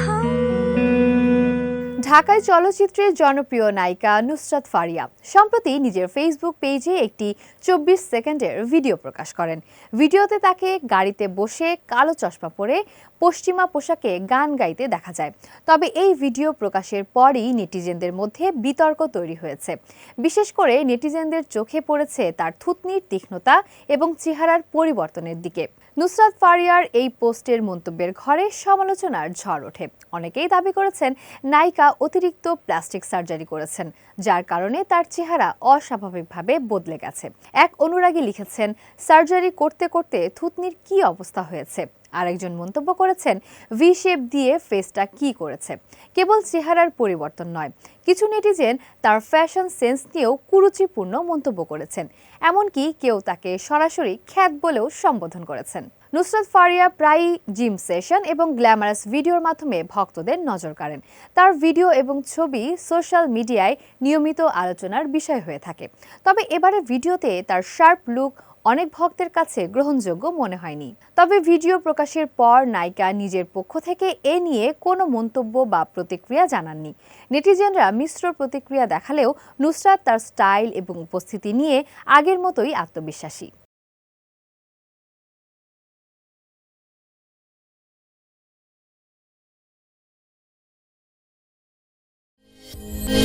好 ঢাকায় চলচ্চিত্রের জনপ্রিয় নায়িকা নুসরাত ফারিয়া সম্প্রতি নিজের ফেসবুক পেজে একটি চব্বিশ সেকেন্ডের ভিডিও প্রকাশ করেন। ভিডিওতে তাকে গাড়িতে বসে কালো চশমা পরে পশ্চিমা পোশাকে গান গাইতে দেখা যায়। তবে এই ভিডিও প্রকাশের পরই নেটিজেনদের মধ্যে বিতর্ক তৈরি হয়েছে। বিশেষ করে নেটিজেনদের চোখে পড়েছে তার থুতনির তীক্ষ্ণতা এবং চেহারার পরিবর্তনের দিকে। নুসরাত ফারিয়ার এই পোস্টের মন্তব্যের ঘরে সমালোচনার ঝড় ওঠে। অনেকেই দাবি করেছেন, নায়িকা অতিরিক্ত প্লাস্টিক সার্জারি করেছেন, যার কারণে তার চেহারা অস্বাভাবিকভাবে বদলে গেছে। এক অনুরাগী লিখেছেন, সার্জারি করতে করতে থুতনির কি অবস্থা হয়েছে? আরেকজন মন্তব্য করেছেন ভি শেপ দিয়ে ফেসটা কি করেছে? কেবল চেহারার পরিবর্তন নয়, কিছু নেটিজেন তার ফ্যাশন সেন্স নিয়েও কুরুচিপূর্ণ মন্তব্য করেছেন, এমনকি কেউ তাকে সরাসরি খ্যাত বলেও সম্বোধন করেছেন। নুসরাত ফারিয়া প্রায়ই জিম সেশন এবং গ্ল্যামারাস ভিডিওর মাধ্যমে ভক্তদের নজর কাড়েন। তার ভিডিও এবং ছবি সোশ্যাল মিডিয়ায় নিয়মিত আলোচনার বিষয় হয়ে থাকে। তবে এবারে ভিডিওতে তার শার্প লুক অনেক ভক্তের কাছে গ্রহণযোগ্য মনে হয়নি। তবে ভিডিও প্রকাশের পর নায়িকা নিজের পক্ষ থেকে এ নিয়ে কোনো মন্তব্য বা প্রতিক্রিয়া জানাননি। নেটিজেনরা মিশ্র প্রতিক্রিয়া দেখালেও নুসরাত তার স্টাইল এবং উপস্থিতি নিয়ে আগের মতোই আত্মবিশ্বাসী। Thank.